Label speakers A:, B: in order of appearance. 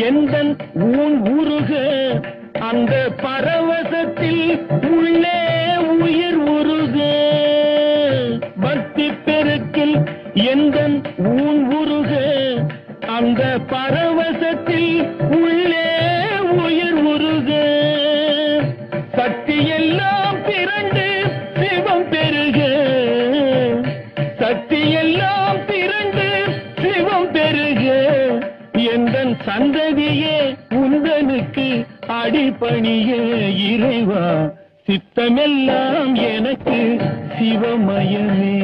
A: எந்த ஊன் உருக அந்த பரவசத்தில் உள்ளே உயிர் உருக. பக்தி பெருக்கில் எந்த ஊன் உருக அந்த பரவசத்தில் உள்ளே உயிர் உருக. சக்தி எல்லாம் திரண்டு சிவம் பெருக. சக்தி எல்லாம் திரண்டு சிவம் பெருக. எந்த சந்தை அடிபணிய இறைவா சித்தமெல்லாம் எனக்கு சிவமயமே.